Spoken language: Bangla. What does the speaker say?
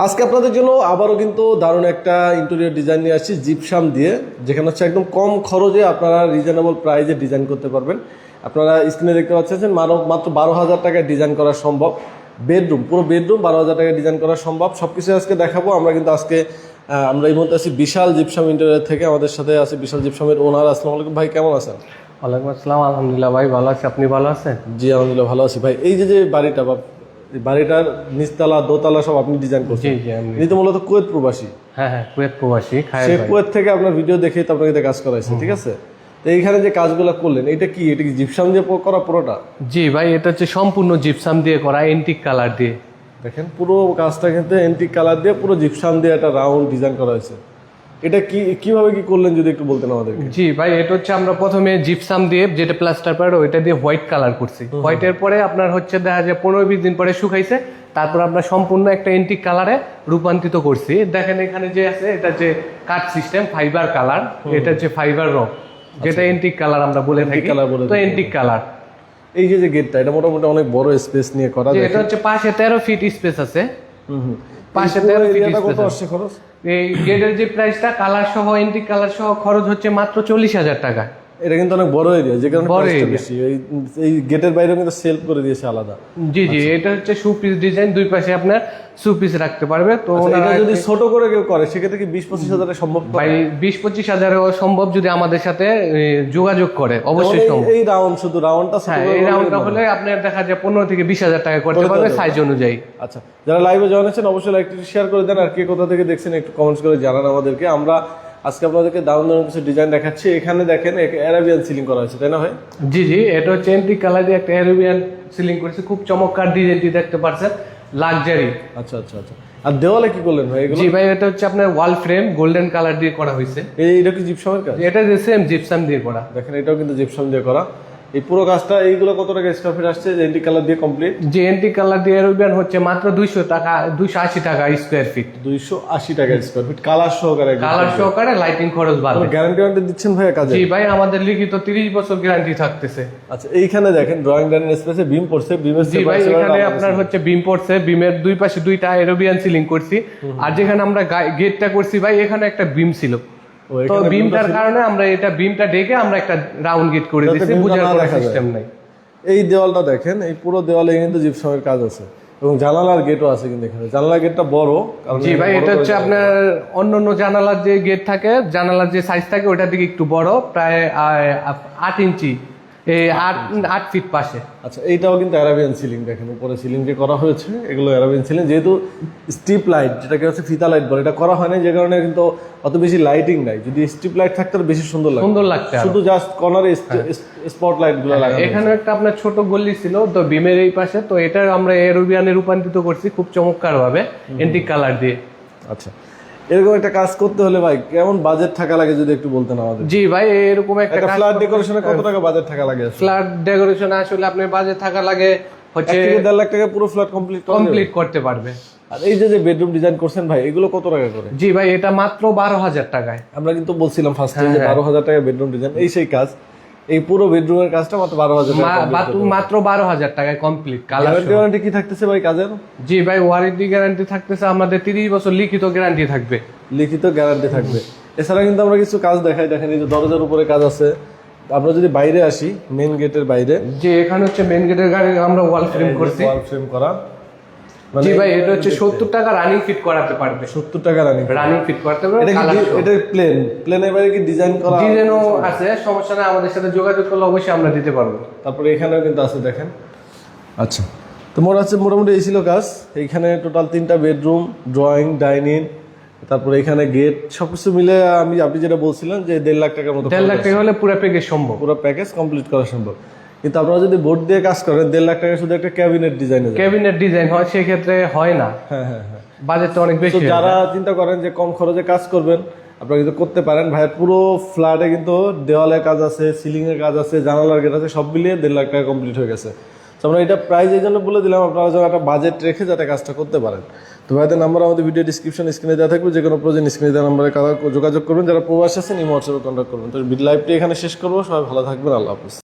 আজকে আপনাদের জন্য আবারও কিন্তু দারুণ একটা ইন্টেরিয়র ডিজাইন নিয়ে আসছি জিপসাম দিয়ে যেখানে হচ্ছে একদম কম খরচে আপনারা রিজনেবল প্রাইজে ডিজাইন করতে পারবেন। আপনারা স্ক্রিনে দেখতে পাচ্ছেন মাত্র বারো হাজার টাকায় ডিজাইন করা সম্ভব। বেডরুম পুরো বেডরুম বারো হাজার টাকায় ডিজাইন করা সম্ভব। সব কিছু আজকে দেখাবো। আমরা কিন্তু আজকে আমরা এই মুহূর্তে আছি বিশাল জিপসাম ইন্টেরিয়র থেকে। আমাদের সাথে আছে বিশাল জিপসামের ওনার আসসালামু আলাইকুম ভাই কেমন আছেন? ওয়ালাইকুম আসসালাম। আলহামদুলিল্লাহ ভাই ভালো আছি। আপনি ভালো আছেন? জি আলহামদুলিল্লাহ ভালো আছি ভাই। এই যে যে বাড়িটা বা বাড়িটার নিচতলা দোতলা সব আপনি ডিজাইন করছেন। জি তো মূলত কুয়েত প্রবাসী। হ্যাঁ হ্যাঁ কুয়েত প্রবাসী সে কুয়েত থেকে আপনার ভিডিও দেখে তো আপনাকে কাজ করাইছে ঠিক আছে? তো এইখানে যে কাজগুলো করলেন এটা কি? এটা কি জিপসাম দিয়ে করা পুরোটা? জি ভাই এটা হচ্ছে সম্পূর্ণ জিপসাম দিয়ে করা এন্টিক কালার দিয়ে। দেখেন পুরো কাজটা কিন্তু এন্টিক কালার দিয়ে পুরো জিপসাম দিয়ে একটা রাউন্ড ডিজাইন করা হয়েছে। এটা কি কীভাবে কি করলেন যদি একটু বলতেন আমাদের জি ভাই এটা হচ্ছে আমরা প্রথমে জিপসাম দিয়ে যেটা প্লাস্টার পারে ওইটা দিয়ে হোয়াইট কালার করছি। হোয়াইটের পরে আপনার হচ্ছে দেখা যায় পনেরো বিশ দিন পরে শুকাইছে। তারপর আমরা সম্পূর্ণ একটা এন্টিক কালারে রূপান্তরিত করছি। দেখেন এখানে যে আছে এটা যে কাট সিস্টেম ফাইবার কালার এটা হচ্ছে ফাইবার রং যেটা এন্টিক কালার আমরা বলে থাকি। তো এন্টিক কালার এই যে গেটটা এটা মোটামুটি অনেক বড় স্পেস নিয়ে করা এটা হচ্ছে পাশে তেরো ফিট স্পেস আছে। পাশে এই গেটের যে প্রাইসটা কালার সহ এন্টিক কালার সহ খরচ হচ্ছে মাত্র চল্লিশ হাজার টাকা। এটা কিন্তু অনেক বড় এরিয়া যে কারণে বেশি। এই গেটের বাইরেও কিন্তু সেলফ করে দিয়েছে আলাদা। জি জি এটা হচ্ছে শু পিস ডিজাইন দুই পাশে আপনার শু পিস রাখতে পারবে। তো আচ্ছা, এটা যদি ছোট করে কেউ করে সেক্ষেত্রে কি বিশ পঁচিশ হাজারে সম্ভব ভাই বিশ পঁচিশ হাজারও সম্ভব যদি আমাদের সাথে যোগাযোগ করে অবশ্যই সম্ভব। এই রাউন্ড শুধু রাউন্ডটা হ্যাঁ এই রাউন্ডটা হলে আপনার দেখা যায় পনেরো থেকে বিশ হাজার টাকা করতে পারবে সাইজ অনুযায়ী। আচ্ছা যারা লাইভে জয়েন আছেন অবশ্যই লাইকটি শেয়ার করে দেন আর কে কোথা থেকে দেখছেন একটু কমেন্টস করে জানান আমাদেরকে। আমরা আজকে আপনাদেরকে দারুণ দারুণ কিছু ডিজাইন দেখাচ্ছি। এখানে দেখেন অ্যারাবিয়ান সিলিং করা হয়েছে তাই না হয় জি জি এটা হচ্ছে এন্ট্রি কালার দিয়ে একটা অ্যারাবিয়ান সিলিং করেছে। খুব চমৎকার ডিজাইনটি দেখতে পাচ্ছেন লাক্সারি আচ্ছা আচ্ছা আচ্ছা। আর দেওয়ালে কি করলেন ভাই এগুলো? জি ভাই এটা হচ্ছে আপনার ওয়াল ফ্রেম গোল্ডেন কালার দিয়ে করা হয়েছে। এই এটা কি জিপসামের কাজ? এটা যে সেম জিপসাম দিয়ে করা। দেখেন এটাও কিন্তু জিপসাম দিয়ে করা। এই পুরো কাজটা এইগুলো কত টাকা স্কোয়ার ফিট আসছে? এন্টি কালার দিয়ে কমপ্লিট যে কালার দিয়ে হচ্ছে মাত্র দুইশো টাকা দুইশো আশি টাকা স্কোয়ার ফিট দুইশো আশি টাকা স্কোয়ার ফিট কালার সহকারে কালার সহকারে লাইটিং খরচ বাড়বে। গ্যারান্টি ওয়ারেন্টি দিচ্ছেন ভাই কাজে? জি ভাই আমাদের লিখিত তিরিশ বছর গ্যারান্টি থাকতেছে। আচ্ছা এইখানে দেখেন ড্রয়িং ডাইনিং স্পেসে বিম পড়ছে বিমের জি ভাই এখানে আপনার হচ্ছে বিম পড়ছে বিমের দুই পাশে দুইটা এরোবিয়ান সিলিং করছি। আর যেখানে আমরা গেটটা করছি ভাই এখানে একটা বিম ছিল। তো বিমটার কারণে আমরা এটা বিমটা ডেকে আমরা একটা রাউন্ড গেট করে দিয়েছি বুঝার কোনো সিস্টেম নাই। এই দেওয়ালটা দেখেন এই পুরো দেওয়ালে কিন্তু জিপসামের কাজ আছে। এবং জানালার গেটও আছে কিন্তু এখানে। জানালার গেটটা বড় জি ভাই এটা হচ্ছে আপনার অন্য অন্য জানালার যে গেট থাকে জানালার যে সাইজ থাকে ওটার দিকে একটু বড় প্রায় আট ইঞ্চি। এই আট আট ফিট পাশে। আচ্ছা এইটাও কিন্তু অ্যারাবিয়ান সিলিং দেখেন উপরে সিলিং যে করা হয়েছে এগুলো অ্যারাবিয়ান সিলিং যেহেতু স্ট্রিপ লাইট যেটাকে হচ্ছে ফিতা লাইট বলে এটা করা হয় না যে কারণে কিন্তু অত বেশি লাইটিং নাই। যদি স্ট্রিপ লাইট থাকতো বেশি সুন্দর লাগে সুন্দর লাগতে শুধু জাস্ট কর্নারে স্পট লাইটগুলো লাগানো এখানে একটা আপনার ছোট গল্লি ছিল তো বিমের এই পাশে তো এটা আমরা এরোবিয়ানে রূপান্তরিত করছি খুব চমৎকার ভাবে এন্টিক কালার দিয়ে। আচ্ছা। এরকম একটা কাজ করতে হলে ভাই কেমন বাজেট থাকা লাগে যদি একটু বলতেন আমাদের? জি ভাই এরকম একটা ফ্ল্যাট ডেকোরেশনে কত টাকা বাজেট থাকা লাগে ফ্ল্যাট ডেকোরেশন আসলে আপনার বাজে থাকা লাগে হচ্ছে লাখ টাকা পুরো ফ্ল্যাট কমপ্লিট কমপ্লিট করতে পারবে। আর এই যে যে বেডরুম ডিজাইন করছেন ভাই এগুলো কত টাকা করে? জি ভাই এটা মাত্র বারো হাজার টাকায়। আমরা কিন্তু বলছিলাম ফার্স্টে হ্যাঁ, যে বারো হাজার টাকা বেডরুম ডিজাইন এই সেই কাজ। এই পুরো বেডরুমের কাজটা মাত্র বারো হাজার মাত্র বারো হাজার টাকায় কমপ্লিট কালার গ্যারান্টি কি থাকতেছে ভাই কাজের? জি ভাই ওয়ারেন্টি গ্যারান্টি থাকতেছে আমাদের তিরিশ বছর লিখিত গ্যারান্টি থাকবে। লিখিত গ্যারান্টি থাকবে। এছাড়া কিন্তু আমরা কিছু কাজ দেখাই দেখেন এই যে দরজার উপরে কাজ আছে। আমরা যদি বাইরে আসি মেন গেটের বাইরে। যে এখানে হচ্ছে মেন গেটের গাড়ি আমরা ওয়াল ফ্রেম করছি। ওয়াল ফ্রেম করা। জি ভাই এটা হচ্ছে সত্তর টাকা রানিং ফিট করাতে পারবে। সত্তর টাকা রানিং রানিং ফিট করতে পারবে এটা প্লেন প্লেনের বাইরে কি ডিজাইন করা ডিজাইনও আছে সমস্যা নাই আমাদের সাথে যোগাযোগ করলে অবশ্যই আমরা দিতে পারব। তারপরে এখানেও কিন্তু আছে দেখেন। আচ্ছা। তো মোট আছে মোটামুটি এই ছিল কাজ। এইখানে টোটাল তিনটা বেডরুম ড্রয়িং ডাইনিং তারপরে এখানে গেট সবকিছু মিলে আমি আপনি যেটা বলছিলেন যে দেড় লাখ টাকার মতো দেড় লাখ টাকা হলে পুরো প্যাকেজ সম্ভব। পুরো প্যাকেজ কমপ্লিট করা সম্ভব। কিন্তু আপনারা যদি বোর্ড দিয়ে কাজ করেন দেড় লাখ টাকা শুধু একটা ক্যাবিনেট ডিজাইন ক্যাবিনেট ডিজাইন হয় সেক্ষেত্রে হয় না। হ্যাঁ হ্যাঁ হ্যাঁ। বাজেটটা অনেক বেশি যারা চিন্তা করেন যে কম খরচে কাজ করবেন আপনারা কিন্তু করতে পারেন। ভাইয়ের পুরো ফ্ল্যাটে কিন্তু দেওয়ালের কাজ আছে সিলিং এর কাজ আছে জানালার গেট আছে সব মিলিয়ে দেড় লাখ টাকা কমপ্লিট হয়ে গেছে। তো আমরা এটা প্রাইস এই জন্য বলে দিলাম আপনারা যেন একটা বাজেট রেখে যাতে কাজটা করতে পারেন। তো ভাইদের নাম্বার আমাদের ভিডিও ডিসক্রিপশন স্ক্রিনে দেওয়া থাকবে যে কোনো প্রয়োজন স্ক্রিনে দেওয়া নাম্বারে যোগাযোগ করবেন। যারা প্রবাস আছেন এই হোয়াটসঅ্যাপে কন্ট্যাক্ট করবেন। তো লাইভটি এখানে শেষ করব। সবাই ভালো থাকবেন আল্লাহ হাফিজ।